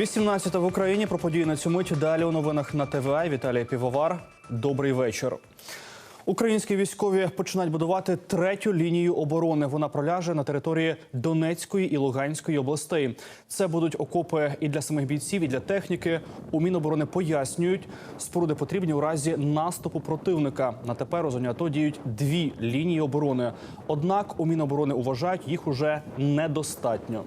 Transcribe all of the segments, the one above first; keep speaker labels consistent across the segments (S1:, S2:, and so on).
S1: 18 в Україні про події на цю мить. Далі у новинах на ТВА. Віталій Півовар. Добрий вечір. Українські військові починають будувати третю лінію оборони. Вона проляже на території Донецької і Луганської областей. Це будуть окопи і для самих бійців, і для техніки. У Міноборони пояснюють, споруди потрібні у разі наступу противника. На тепер у зоні АТО діють дві лінії оборони. Однак у Міноборони вважають їх уже недостатньо.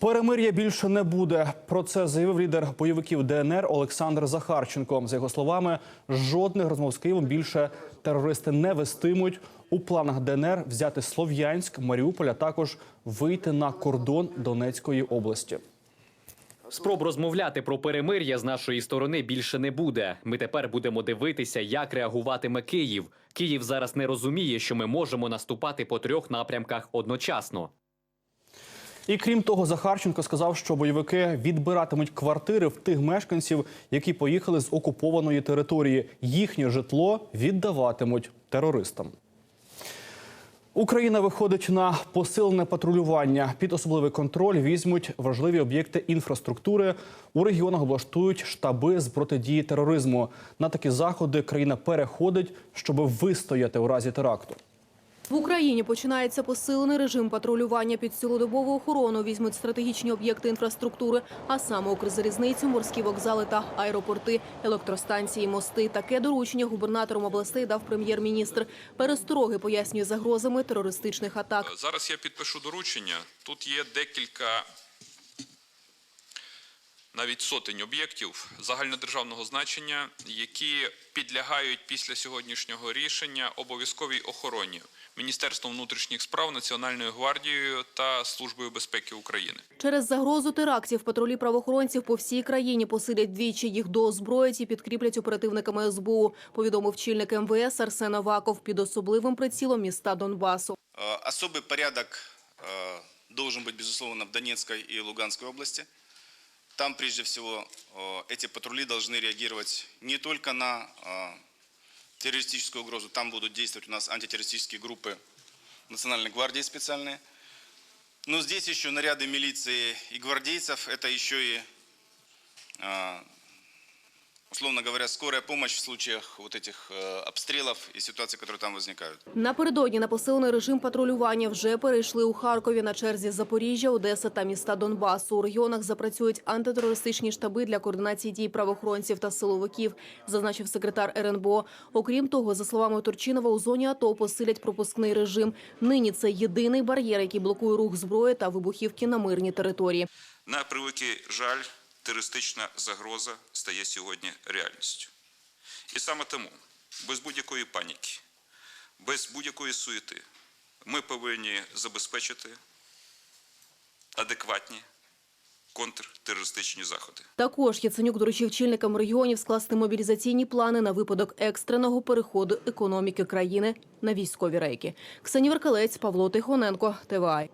S1: Перемир'я більше не буде. Про це заявив лідер бойовиків ДНР Олександр Захарченко. За його словами, жодних розмов з Києвом більше терористи не вестимуть. У планах ДНР взяти Слов'янськ, Маріуполь, а також вийти на кордон Донецької області.
S2: Спроб розмовляти про перемир'я з нашої сторони більше не буде. Ми тепер будемо дивитися, як реагуватиме Київ. Київ зараз не розуміє, що ми можемо наступати по трьох напрямках одночасно.
S1: І крім того, Захарченко сказав, що бойовики відбиратимуть квартири в тих мешканців, які поїхали з окупованої території. Їхнє житло віддаватимуть терористам. Україна виходить на посилене патрулювання. Під особливий контроль візьмуть важливі об'єкти інфраструктури. У регіонах облаштують штаби з протидії тероризму. На такі заходи країна переходить, щоб вистояти у разі теракту.
S3: В Україні починається посилений режим патрулювання під цілодобову охорону. Візьмуть стратегічні об'єкти інфраструктури, а саме Укрзалізницю, морські вокзали та аеропорти, електростанції, мости. Таке доручення губернатором областей дав прем'єр-міністр. Перестороги пояснює загрозами терористичних атак.
S4: Зараз я підпишу доручення. Тут є декілька навіть сотень об'єктів загальнодержавного значення, які підлягають після сьогоднішнього рішення обов'язковій охороні Міністерством внутрішніх справ, Національною гвардією та Службою безпеки України.
S3: Через загрозу терактів патрулі правоохоронців по всій країні посилять двічі їх доозброять і підкріплять оперативниками СБУ. Повідомив чільник МВС Арсен Аваков під особливим прицілом міста Донбасу.
S5: Э, Особый порядок э, должен быть, безусловно, в Донецкой и Луганской области. Там, прежде всего, э, эти патрули должны реагировать не только на э, террористическую угрозу, там будут действовать у нас антитеррористические группы Национальной гвардии специальные. Но здесь еще наряды милиции и гвардейцев, это еще и, э, условно говоря, скорая помощь в случаях вот этих э, обстрелов и ситуаций, которые там возникают.
S3: Напередодні на посилений режим патрулювання вже перейшли у Харкові на черзі Запоріжжя, Одеса та міста Донбасу. У регіонах запрацюють антитерористичні штаби для координації дій правоохоронців та силовиків, зазначив секретар РНБО. Окрім того, за словами Турчинова, у зоні АТО посилять пропускний режим. Нині це єдиний бар'єр, який блокує рух зброї та вибухівки на мирній території.
S6: На превеликий жаль, терористична загроза стає сьогодні реальністю. І саме тому, без будь-якої паніки, без будь-якої суєти, ми повинні забезпечити адекватні контртерористичні заходи.
S3: Також Яценюк доручив чільникам регіонів скласти мобілізаційні плани на випадок екстреного переходу економіки країни на військові рейки. Ксенія Веркалець, Павло Тихоненко, ТВА.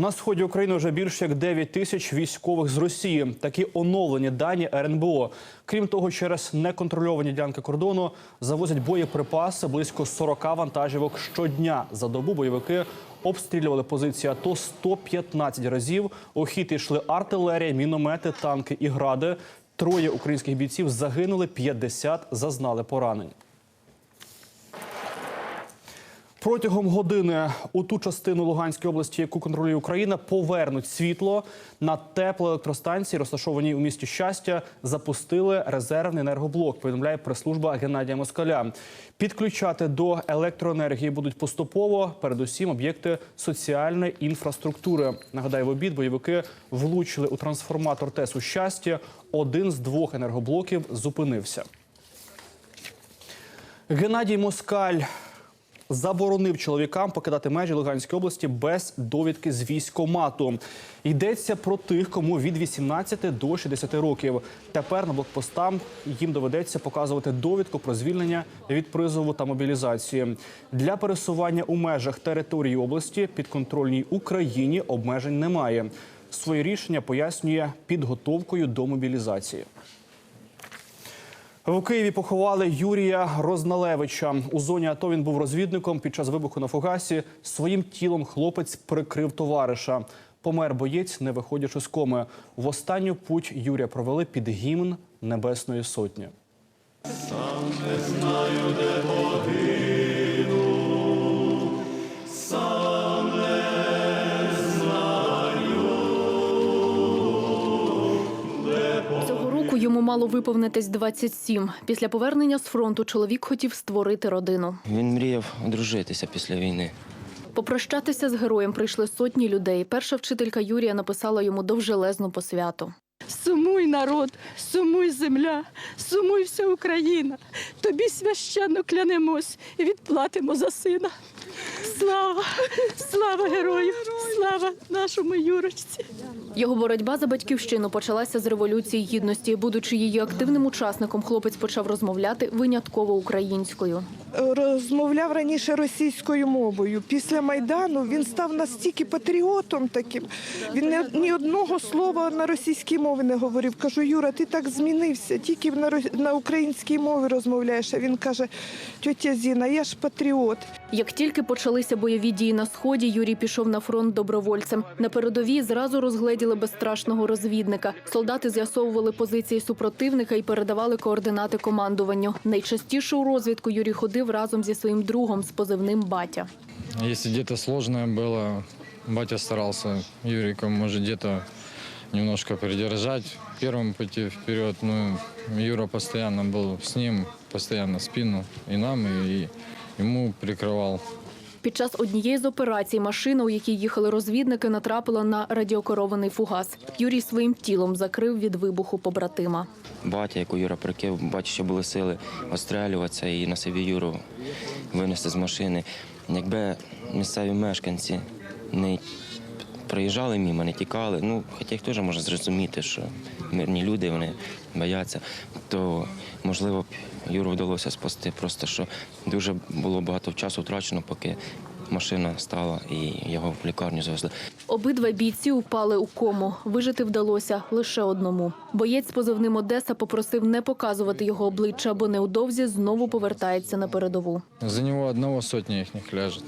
S1: На сході України вже більше як 9 тисяч військових з Росії. Такі оновлені дані РНБО. Крім того, через неконтрольовані ділянки кордону завозять боєприпаси близько 40 вантажівок щодня. За добу бойовики обстрілювали позиції АТО 115 разів. У хід йшли артилерія, міномети, танки і гради. Троє українських бійців загинули, 50 зазнали поранень. Протягом години у ту частину Луганської області, яку контролює Україна, повернуть світло на теплоелектростанції, розташованій у місті щастя, запустили резервний енергоблок. Повідомляє прес-служба Геннадія Москаля. Підключати до електроенергії будуть поступово, передусім об'єкти соціальної інфраструктури. Нагадаю, в обід бойовики влучили у трансформатор ТЕС у щастя. Один з двох енергоблоків зупинився. Геннадій Москаль заборонив чоловікам покидати межі Луганської області без довідки з військомату. Йдеться про тих, кому від 18 до 60 років. Тепер на блокпостам їм доведеться показувати довідку про звільнення від призову та мобілізації. Для пересування у межах території області підконтрольній Україні обмежень немає. Своє рішення пояснює підготовкою до мобілізації. В Києві поховали Юрія Розналевича. У зоні АТО він був розвідником. Під час вибуху на фугасі своїм тілом хлопець прикрив товариша. Помер боєць, не виходячи з коми. В останню путь Юрія провели під гімн Небесної Сотні.
S3: Саме знаю, де року йому мало виповнитись 27. Після повернення з фронту чоловік хотів створити родину.
S7: Він мріяв одружитися після війни.
S3: Попрощатися з героєм прийшли сотні людей. Перша вчителька Юрія написала йому довжелезну посвяту.
S8: Сумуй, народ, сумуй, земля, сумуй вся Україна. Тобі священно клянемось і відплатимо за сина. Слава, слава герою, слава нашому Юрочці.
S3: Його боротьба за батьківщину почалася з революції гідності. Будучи її активним учасником, хлопець почав розмовляти винятково українською.
S9: розмовляв раніше російською мовою. Після Майдану він став настільки патріотом таким. Він ні одного слова на російській мові не говорив. Кажу, Юра, ти так змінився, тільки на, на українській мові розмовляєш. А він каже, тьотя Зіна, я ж патріот.
S3: Як тільки почалися бойові дії на сході, Юрій пішов на фронт добровольцем. На передовій зразу розгледіли безстрашного розвідника. Солдати з'ясовували позиції супротивника і передавали координати командуванню. Найчастіше у розвідку Юрій ходив разом зі своїм другом з позивним батя.
S10: Если где-то сложное было, батя старался Юрика, может, где-то немножко придержать. В первом пути вперед, ну, Юра постоянно был с ним, постоянно спину и нам, и ему прикрывал.
S3: Під час однієї з операцій машина, у якій їхали розвідники, натрапила на радіокерований фугас. Юрій своїм тілом закрив від вибуху побратима.
S7: Батя, яку Юра прикив, бачив, що були сили острелюватися і на собі Юру винести з машини. Якби місцеві мешканці не проїжджали мимо, не тікали, ну, хоча їх теж можна зрозуміти, що мирні люди, вони бояться, то можливо б Юру вдалося спасти. Просто що дуже було багато часу втрачено, поки машина стала і його в лікарню завезли.
S3: Обидва бійці упали у кому. Вижити вдалося лише одному. Боєць з позивним Одеса попросив не показувати його обличчя, бо невдовзі знову повертається на передову.
S10: За него одного сотня их ляжет.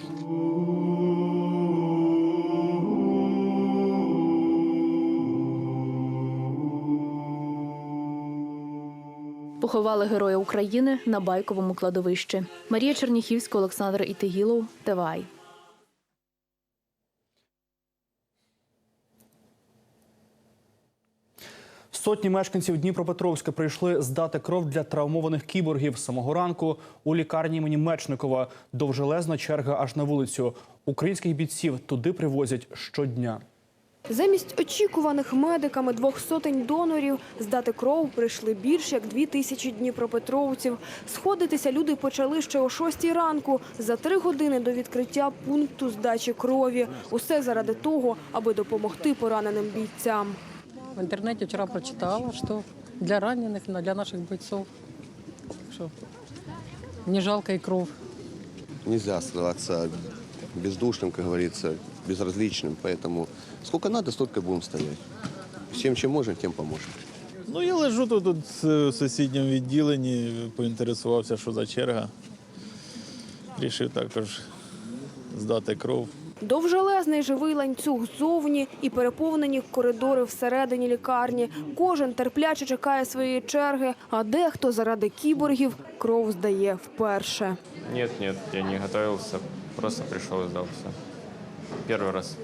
S3: Поховали героя України на байковому кладовищі. Марія Черніхівська, Олександр Ітигілов, ТВАЙ.
S1: Сотні мешканців Дніпропетровська прийшли здати кров для травмованих кіборгів. Самого ранку у лікарні імені Мечникова довжелезна черга аж на вулицю. Українських бійців туди привозять щодня.
S11: Замість очікуваних медиками двох сотень донорів здати кров прийшли більш як дві тисячі дніпропетровців. Сходитися люди почали ще о шостій ранку, за три години до відкриття пункту здачі крові. Усе заради того, аби допомогти пораненим бійцям.
S8: В інтернеті вчора прочитала, що для ранених, для наших бойців, що не жалко і кров.
S12: Нельзя оставаться бездушным, как говорится, безразличным. Поэтому сколько надо, столько будем стоять. Всем, чем можем, тем поможем.
S13: Ну, я лежу тут, тут в сусідньому відділенні, поінтересувався, що за черга. Рішив також здати кров.
S11: Довжелезний живий ланцюг ззовні і переповнені коридори всередині лікарні. Кожен терпляче чекає своєї черги, а дехто заради кіборгів кров здає вперше.
S14: Нет, нет, я не готовился, просто пришел и сдался Первый раз.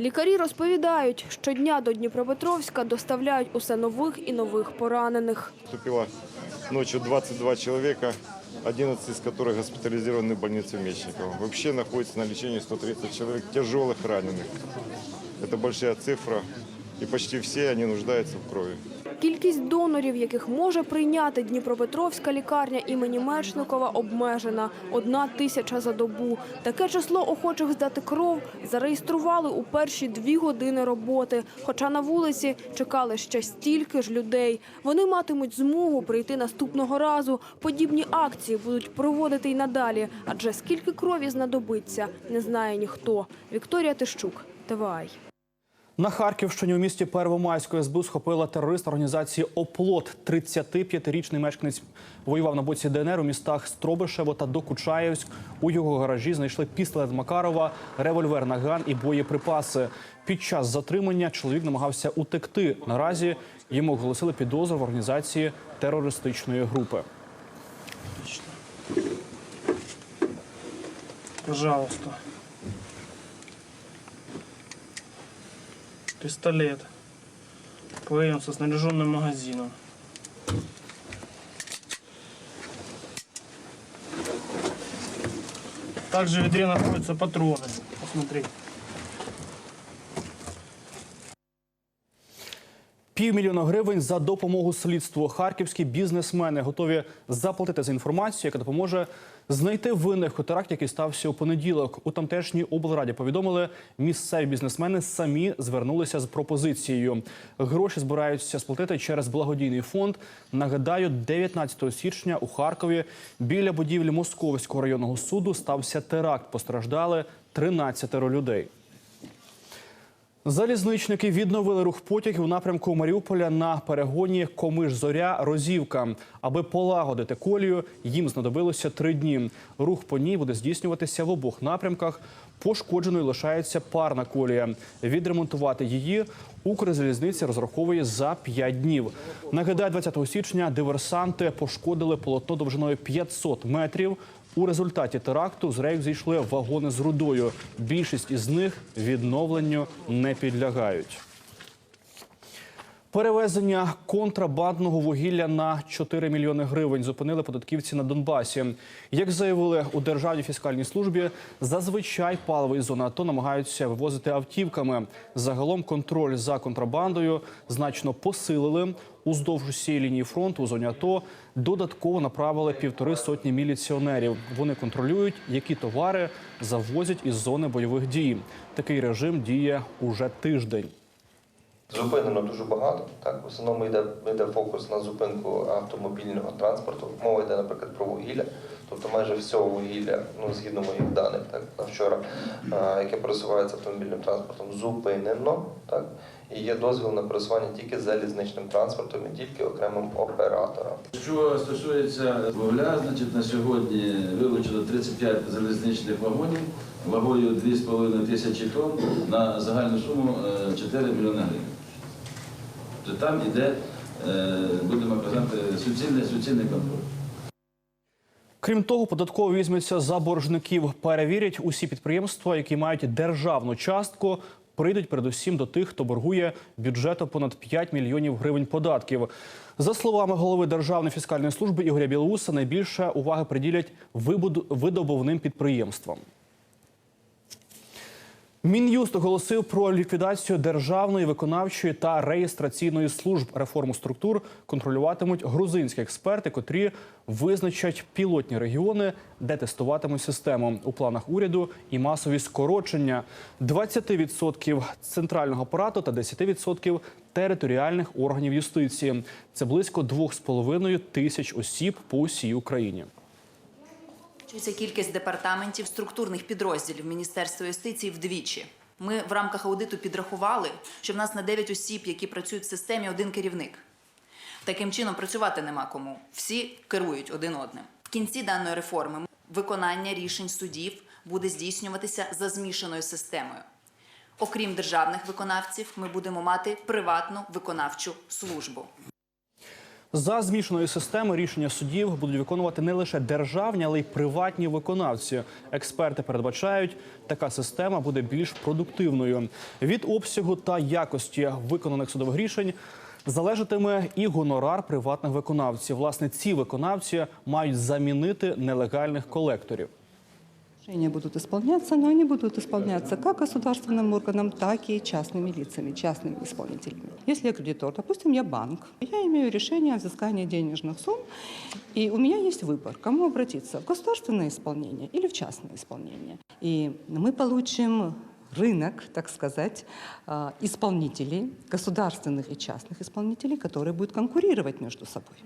S11: Лікарі розповідають, щодня до Дніпропетровська доставляють усе нових і нових поранених.
S15: Поступило ночью 22 человека, 11 из которых госпитализированы в больнице Мечникова. Вообще находится на лечении 130 человек тяжелых раненых. Это большая цифра, и почти все они нуждаются в крови.
S11: Кількість донорів, яких може прийняти Дніпропетровська лікарня імені Мечникова, обмежена – одна тисяча за добу. Таке число охочих здати кров зареєстрували у перші дві години роботи. Хоча на вулиці чекали ще стільки ж людей. Вони матимуть змогу прийти наступного разу. Подібні акції будуть проводити й надалі. Адже скільки крові знадобиться, не знає ніхто. Вікторія Тищук, ТВАЙ.
S1: На Харківщині у місті Первомайську СБУ схопила терорист організації Оплот. 35-річний мешканець воював на боці ДНР у містах Стробишево та Докучаєвськ. У його гаражі знайшли пістолет Макарова, револьвер Наган і боєприпаси. Під час затримання чоловік намагався утекти. Наразі йому оголосили підозру в організації терористичної групи.
S16: Пожалуйста. Пистолет. ПМ со снаряженным магазином. Также в ведре находятся патроны. Посмотри.
S1: Півмільйона гривень за допомогу слідству. Харківські бізнесмени готові заплатити за інформацію, яка допоможе знайти винних у теракті, який стався у понеділок. У тамтешній облраді повідомили, місцеві бізнесмени самі звернулися з пропозицією. Гроші збираються сплатити через благодійний фонд. Нагадаю, 19 січня у Харкові біля будівлі Московського районного суду стався теракт. Постраждали 13 людей. Залізничники відновили рух потягів у напрямку Маріуполя на перегоні Комиш-Зоря-Розівка. Аби полагодити колію, їм знадобилося три дні. Рух по ній буде здійснюватися в обох напрямках. Пошкодженою лишається парна колія. Відремонтувати її Укрзалізниця розраховує за 5 днів. Нагадаю, 20 січня диверсанти пошкодили полотно довжиною 500 метрів. У результаті теракту з рейк зійшли вагони з рудою. Більшість із них відновленню не підлягають. Перевезення контрабандного вугілля на 4 мільйони гривень зупинили податківці на Донбасі. Як заявили у Державній фіскальній службі, зазвичай паливо із зони АТО намагаються вивозити автівками. Загалом контроль за контрабандою значно посилили. Уздовж усієї лінії фронту у зоні АТО додатково направили півтори сотні міліціонерів. Вони контролюють, які товари завозять із зони бойових дій. Такий режим діє уже тиждень.
S17: Зупинено дуже багато. Так, в основному йде, йде фокус на зупинку автомобільного транспорту. Мова йде, наприклад, про вугілля. Тобто майже всього вугілля, ну згідно моїх даних, так на вчора, е, яке пересувається автомобільним транспортом, зупинено. Так і є дозвіл на пересування тільки залізничним транспортом і тільки окремим операторам.
S18: Що стосується вугля, значить на сьогодні вилучено 35 залізничних вагонів вагою 2,5 тисячі тонн на загальну суму е, 4 мільйони гривень. Тобто там іде, е, будемо казати, суцільний, суцільний контроль.
S1: Крім того, податково візьметься за боржників. Перевірять усі підприємства, які мають державну частку. Прийдуть передусім до тих, хто боргує бюджету понад 5 мільйонів гривень податків. За словами голови Державної фіскальної служби Ігоря Білоуса, найбільше уваги приділять видобувним підприємствам. Мін'юст оголосив про ліквідацію державної виконавчої та реєстраційної служб. Реформу структур контролюватимуть грузинські експерти, котрі визначать пілотні регіони, де тестуватимуть систему. У планах уряду і масові скорочення 20% центрального апарату та 10% територіальних органів юстиції. Це близько 2,5 тисяч осіб по усій Україні.
S19: Збільшується кількість департаментів структурних підрозділів Міністерства юстиції вдвічі. Ми в рамках аудиту підрахували, що в нас на 9 осіб, які працюють в системі, один керівник. Таким чином працювати нема кому. Всі керують один одним. В кінці даної реформи виконання рішень судів буде здійснюватися за змішаною системою. Окрім державних виконавців, ми будемо мати приватну виконавчу службу.
S1: За змішаною системою рішення судів будуть виконувати не лише державні, але й приватні виконавці. Експерти передбачають, така система буде більш продуктивною. Від обсягу та якості виконаних судових рішень залежатиме і гонорар приватних виконавців. Власне, ці виконавці мають замінити нелегальних колекторів.
S20: Решения будут исполняться, но они будут исполняться как государственным органом, так и частными лицами, частными исполнителями. Если я кредитор, допустим, я банк, я имею решение о взыскании денежных сумм, и у меня есть выбор, кому обратиться, в государственное исполнение или в частное исполнение. И мы получим рынок, так сказать, а, исполнителей, государственных и частных исполнителей, которые будут конкурировать между собой.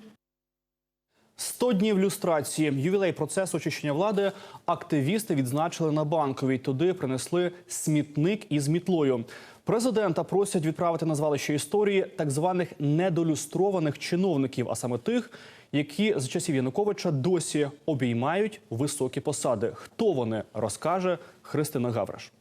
S1: 100 днів люстрації. Ювілей процесу очищення влади активісти відзначили на банковій. Туди принесли смітник із мітлою. Президента просять відправити на звалище історії так званих недолюстрованих чиновників, а саме тих, які з часів Януковича досі обіймають високі посади. Хто вони розкаже Христина Гавриш.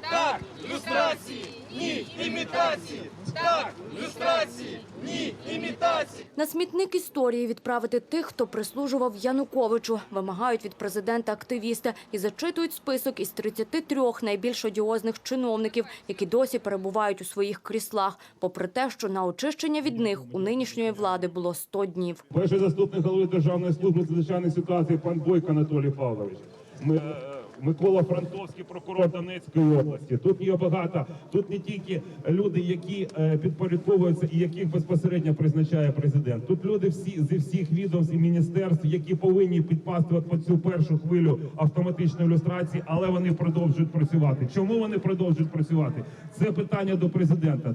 S21: Так, люстрації, ні, імітації. Так, люстрації, ні, імітації.
S22: На смітник історії відправити тих, хто прислужував Януковичу, вимагають від президента активісти і зачитують список із 33 найбільш одіозних чиновників, які досі перебувають у своїх кріслах, попри те, що на очищення від них у нинішньої влади було 100 днів.
S23: Перший заступник голови Державної служби з надзвичайних ситуацій пан Бойко Анатолій Павлович. Ми, е, Микола Франковський, прокурор Донецької області. Тут є багато. Тут не тільки люди, які е, підпорядковуються і яких безпосередньо призначає президент. Тут люди всі зі всіх відомств і міністерств, які повинні підпасти під цю першу хвилю автоматичної ілюстрації, але вони продовжують працювати. Чому вони продовжують працювати? Це питання до президента.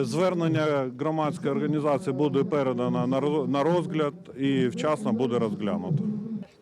S24: Е, Звернення громадської організації буде передано на розгляд і вчасно буде розглянуто.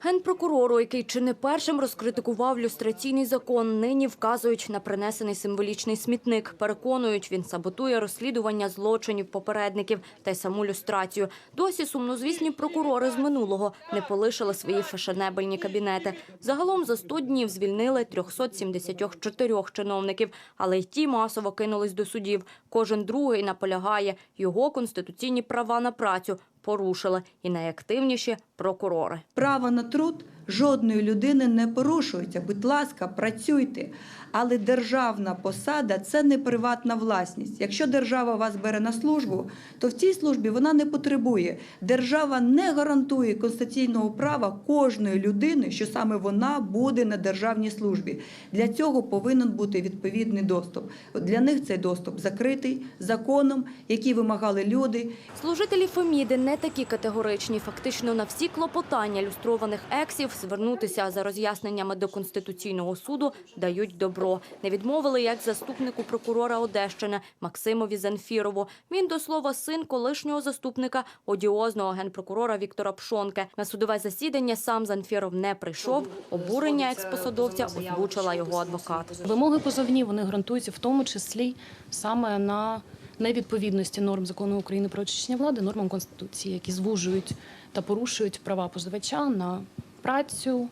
S22: Генпрокурору, який чи не першим розкритикував люстраційний закон, нині вказують на принесений символічний смітник. Переконують, він саботує розслідування злочинів попередників та й саму люстрацію. Досі сумнозвісні прокурори з минулого не полишили свої фешенебельні кабінети. Загалом за 100 днів звільнили 374 чиновників, але й ті масово кинулись до судів. Кожен другий наполягає, його конституційні права на працю порушили і найактивніші прокурори.
S25: Право на труд жодної людини не порушується. Будь ласка, працюйте. Але державна посада це не приватна власність. Якщо держава вас бере на службу, то в цій службі вона не потребує. Держава не гарантує конституційного права кожної людини, що саме вона буде на державній службі. Для цього повинен бути відповідний доступ. Для них цей доступ закритий законом, який вимагали люди,
S22: Служителі Феміди не такі категоричні. Фактично на всі клопотання люстрованих ексів звернутися за роз'ясненнями до Конституційного суду дають добро. Не відмовили як заступнику прокурора Одещини Максимові Занфірову. Він, до слова, син колишнього заступника одіозного генпрокурора Віктора Пшонке. На судове засідання сам Занфіров не прийшов. Обурення експосадовця озвучила його адвокат.
S8: Вимоги позовні вони ґрунтуються в тому числі саме на невідповідності норм закону України про очищення влади, нормам конституції, які звужують та порушують права позивача на працю,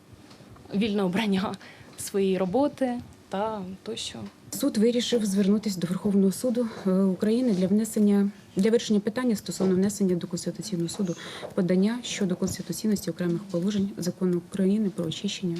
S8: вільне обрання своєї роботи та тощо.
S26: Суд вирішив звернутися до Верховного суду е, України для внесення для вирішення питання стосовно внесення до Конституційного суду подання щодо конституційності окремих положень закону України про очищення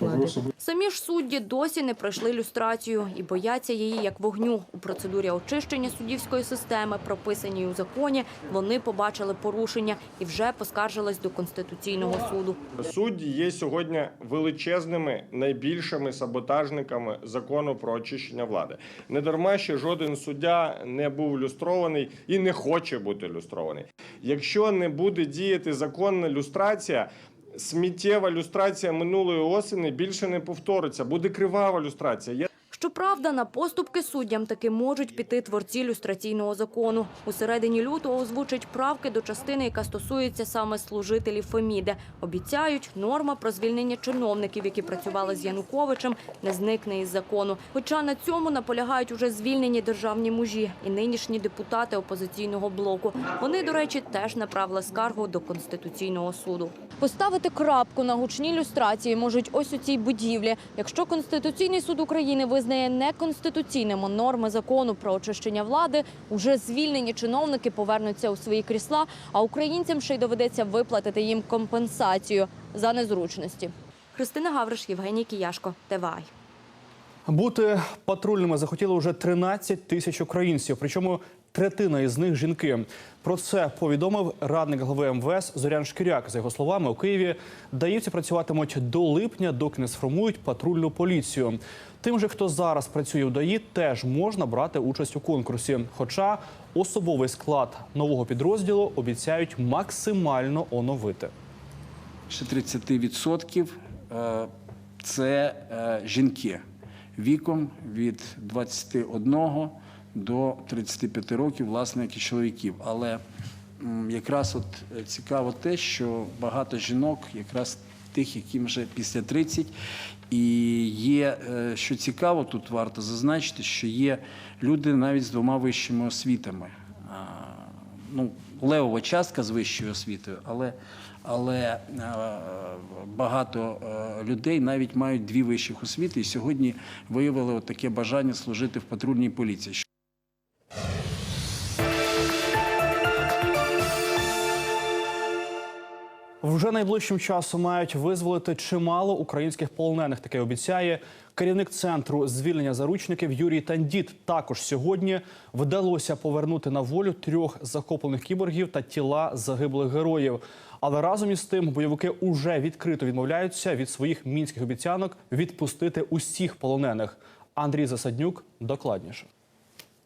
S26: влади.
S22: Самі ж судді досі не пройшли люстрацію і бояться її як вогню. У процедурі очищення суддівської системи, прописаній у законі, вони побачили порушення і вже поскаржились до Конституційного суду.
S27: Судді є сьогодні величезними найбільшими саботажниками закону про очищення влади. Не дарма ще жоден суддя не був люстрований і не хоче бути люстрований. Якщо не буде діяти законна люстрація. Сміттєва люстрація минулої осені більше не повториться. Буде кривава люстрація.
S22: Щоправда, на поступки суддям таки можуть піти творці люстраційного закону. У середині лютого озвучать правки до частини, яка стосується саме служителів Феміди. Обіцяють, норма про звільнення чиновників, які працювали з Януковичем, не зникне із закону. Хоча на цьому наполягають уже звільнені державні мужі і нинішні депутати опозиційного блоку. Вони, до речі, теж направили скаргу до Конституційного суду. Поставити крапку на гучній люстрації можуть ось у цій будівлі. Якщо Конституційний суд України визнає неконституційними норми закону про очищення влади, уже звільнені чиновники повернуться у свої крісла, а українцям ще й доведеться виплатити їм компенсацію за незручності. Христина Гавриш, Євгеній Кіяшко, ТВАЙ.
S1: Бути патрульними захотіли вже 13 тисяч українців, причому третина із них жінки. Про це повідомив радник голови МВС Зорян Шкіряк. За його словами, у Києві даївці працюватимуть до липня, доки не сформують патрульну поліцію. Тим же, хто зараз працює у ДАІ, теж можна брати участь у конкурсі. Хоча особовий склад нового підрозділу обіцяють максимально оновити.
S28: Ще 30% е, це е, жінки віком від 21 до 35 років, власне, як і чоловіків. Але якраз от е, цікаво те, що багато жінок якраз тих, яким вже після 30. І є, е, що цікаво, тут варто зазначити, що є люди навіть з двома вищими освітами. Ну, левова частка з вищою освітою, але, але е, багато е, людей навіть мають дві вищих освіти і сьогодні виявили таке бажання служити в патрульній поліції.
S1: Вже найближчим часом мають визволити чимало українських полонених. Таке обіцяє керівник центру звільнення заручників Юрій Тандіт. Також сьогодні вдалося повернути на волю трьох захоплених кіборгів та тіла загиблих героїв. Але разом із тим бойовики уже відкрито відмовляються від своїх мінських обіцянок відпустити усіх полонених. Андрій Засаднюк докладніше.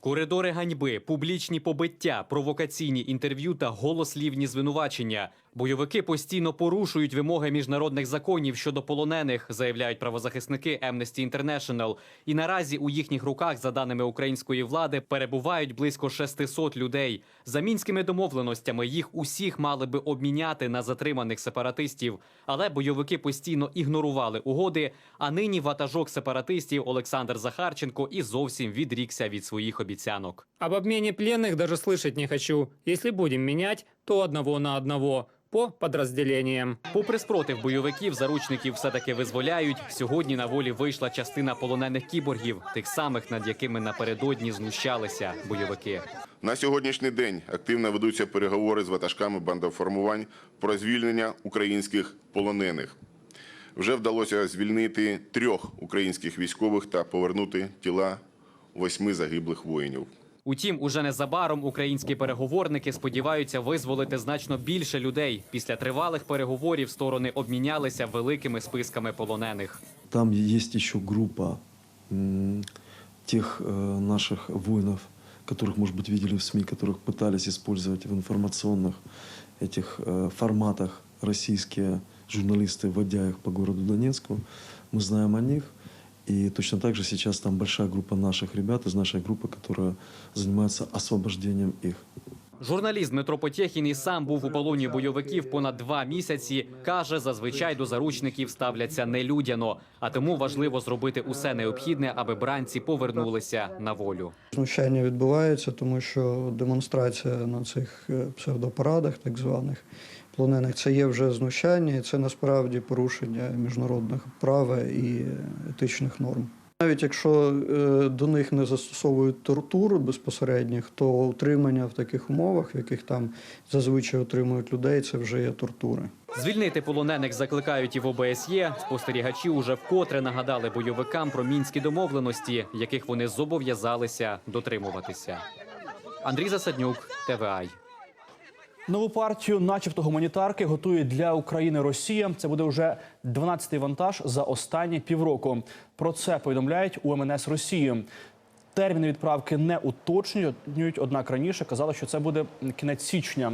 S29: Коридори ганьби, публічні побиття, провокаційні інтерв'ю та голослівні звинувачення. Бойовики постійно порушують вимоги міжнародних законів щодо полонених, заявляють правозахисники Amnesty International. І наразі у їхніх руках, за даними української влади, перебувають близько 600 людей. За мінськими домовленостями їх усіх мали би обміняти на затриманих сепаратистів. Але бойовики постійно ігнорували угоди. А нині ватажок сепаратистів Олександр Захарченко і зовсім відрікся від своїх обіцянок.
S30: Об обмене пленных даже слышать не хочу. Если будем менять, то одного на одного по подразделениям.
S29: Попри спротив бойовиків, заручників все таки визволяють. Сьогодні на волі вийшла частина полонених кіборгів, тих самих, над якими напередодні знущалися бойовики.
S31: На сьогоднішній день активно ведуться переговори з ватажками бандоформувань про звільнення українських полонених. Вже вдалося звільнити трьох українських військових та повернути тіла восьми загиблих воїнів.
S29: Утім, уже незабаром українські переговорники сподіваються визволити значно більше людей. Після тривалих переговорів сторони обмінялися великими списками полонених.
S32: Там есть еще группа м, тех э, наших воинов, которых, может быть, видели в СМИ, которых пытались использовать в информационных этих э, форматах российские журналисты, вводя их по городу Донецку. Мы знаем о них. И точно так же сейчас там большая группа наших ребят из нашей группы, которая занимается освобождением их.
S29: Журналіст Дмитро Потєхін і сам був у полоні бойовиків понад два місяці. каже, зазвичай до заручників ставляться нелюдяно, а тому важливо зробити усе необхідне, аби бранці повернулися на волю.
S33: Знущання відбувається, тому що демонстрація на цих е, псевдопарадах, так званих полонених, це є вже знущання, і це насправді порушення міжнародних права і етичних норм. Навіть якщо е, до них не застосовують тортур безпосередніх, то утримання в таких умовах, в яких там зазвичай отримують людей, це вже є тортури.
S29: Звільнити полонених закликають і в ОБСЄ. Спостерігачі уже вкотре нагадали бойовикам про мінські домовленості, яких вони зобов'язалися дотримуватися. Андрій Засаднюк, ТВАЙ.
S1: Нову партію, начебто гуманітарки, готує для України Росія. Це буде вже 12-й вантаж за останні півроку. Про це повідомляють у МНС Росії. Терміни відправки не уточнюють, однак раніше казали, що це буде кінець січня.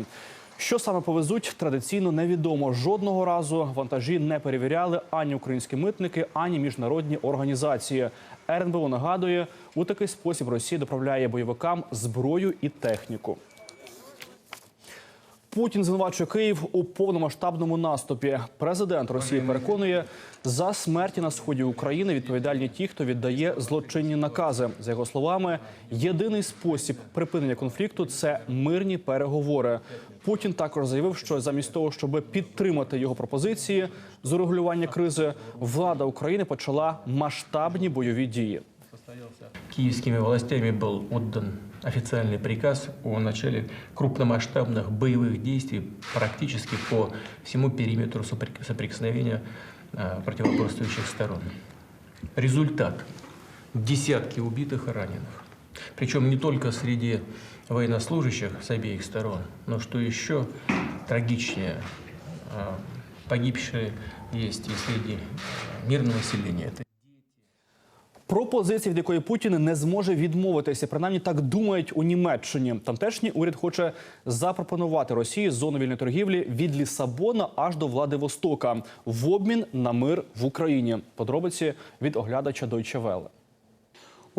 S1: Що саме повезуть, традиційно невідомо. Жодного разу вантажі не перевіряли ані українські митники, ані міжнародні організації. РНБО нагадує, у такий спосіб Росія доправляє бойовикам зброю і техніку. Путін звинувачує Київ у повномасштабному наступі. Президент Росії переконує, за смерті на сході України відповідальні ті, хто віддає злочинні накази. За його словами, єдиний спосіб припинення конфлікту це мирні переговори. Путін також заявив, що замість того, щоб підтримати його пропозиції з урегулювання кризи, влада України почала масштабні бойові дії.
S34: Киевскими властями был отдан официальный приказ о начале крупномасштабных боевых действий практически по всему периметру соприк- соприкосновения э, противоборствующих сторон. Результат – десятки убитых и раненых. Причем не только среди военнослужащих с обеих сторон, но что еще трагичнее, э, погибшие есть и среди мирного населения.
S1: Пропозиції, від якої Путін не зможе відмовитися, принаймні так думають у Німеччині. Тамтешній уряд хоче запропонувати Росії зону вільної торгівлі від Лісабона аж до Владивостока в обмін на мир в Україні. Подробиці від оглядача Deutsche Welle.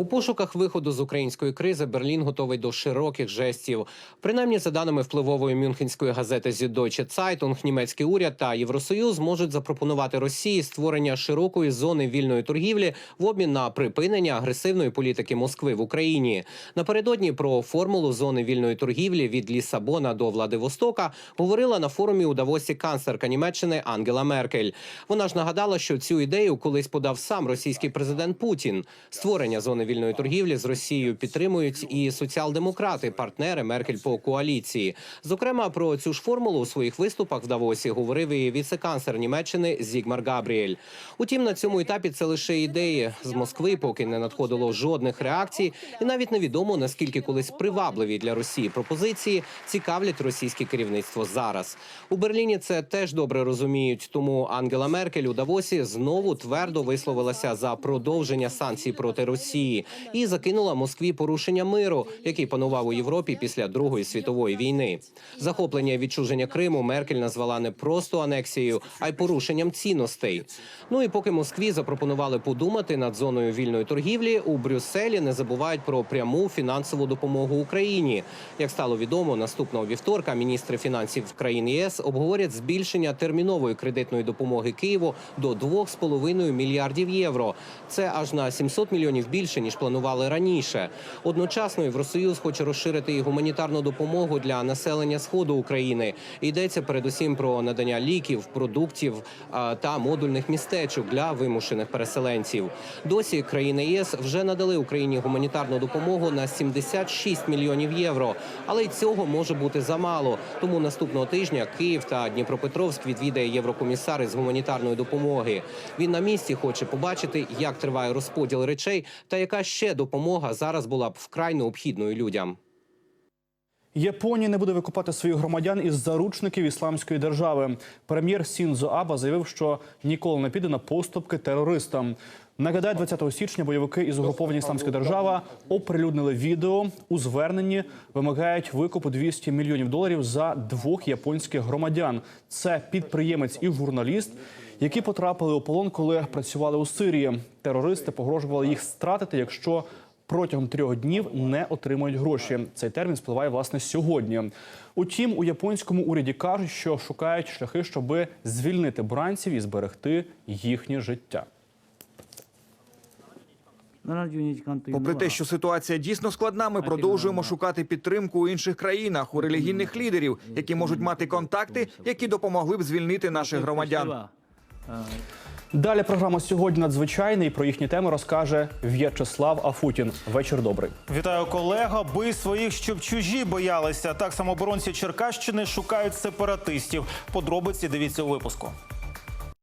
S35: У пошуках виходу з української кризи Берлін готовий до широких жестів. Принаймні, за даними впливової мюнхенської газети Süddeutsche Zeitung, німецький уряд та Євросоюз можуть запропонувати Росії створення широкої зони вільної торгівлі в обмін на припинення агресивної політики Москви в Україні. Напередодні про формулу зони вільної торгівлі від Лісабона до Владивостока говорила на форумі у Давосі канцлерка Німеччини Ангела Меркель. Вона ж нагадала, що цю ідею колись подав сам російський президент Путін. Створення зони вільної торгівлі з Росією підтримують і соціал-демократи, партнери Меркель по коаліції. Зокрема, про цю ж формулу у своїх виступах в Давосі говорив і віце-канцлер Німеччини Зігмар Габріель. Утім, на цьому етапі це лише ідеї з Москви, поки не надходило жодних реакцій, і навіть невідомо наскільки колись привабливі для Росії пропозиції цікавлять російське керівництво зараз. У Берліні це теж добре розуміють. Тому Ангела Меркель у Давосі знову твердо висловилася за продовження санкцій проти Росії і закинула Москві порушення миру, який панував у Європі після Другої світової війни. Захоплення і відчуження Криму Меркель назвала не просто анексією, а й порушенням цінностей. Ну і поки Москві запропонували подумати над зоною вільної торгівлі, у Брюсселі не забувають про пряму фінансову допомогу Україні. Як стало відомо, наступного вівторка міністри фінансів країн ЄС обговорять збільшення термінової кредитної допомоги Києву до 2,5 мільярдів євро. Це аж на 700 мільйонів більше ніж планували раніше. Одночасно Євросоюз хоче розширити і гуманітарну допомогу для населення сходу України. Йдеться передусім про надання ліків, продуктів та модульних містечок для вимушених переселенців. Досі країни ЄС вже надали Україні гуманітарну допомогу на 76 мільйонів євро. Але й цього може бути замало. Тому наступного тижня Київ та Дніпропетровськ відвідає єврокомісар із гуманітарної допомоги. Він на місці хоче побачити, як триває розподіл речей та яка ще допомога зараз була б вкрай необхідною людям.
S1: Японія не буде викупати своїх громадян із заручників ісламської держави. Прем'єр Сінзо Аба заявив, що ніколи не піде на поступки терористам. Нагадаю, 20 січня бойовики із угруповання ісламська держава оприлюднили відео у зверненні. Вимагають викупу 200 мільйонів доларів за двох японських громадян. Це підприємець і журналіст, які потрапили у полон, коли працювали у Сирії. Терористи погрожували їх стратити, якщо протягом трьох днів не отримують гроші. Цей термін спливає власне сьогодні. Утім, у японському уряді кажуть, що шукають шляхи, щоб звільнити бранців і зберегти їхнє життя.
S36: Попри те, що ситуація дійсно складна, ми продовжуємо шукати підтримку у інших країнах, у релігійних лідерів, які можуть мати контакти, які допомогли б звільнити наших громадян.
S1: Далі програма сьогодні надзвичайний. Про їхні теми розкаже В'ячеслав Афутін. Вечір добрий.
S37: Вітаю колега. Бий своїх, щоб чужі боялися. Так самооборонці Черкащини шукають сепаратистів. Подробиці дивіться у випуску.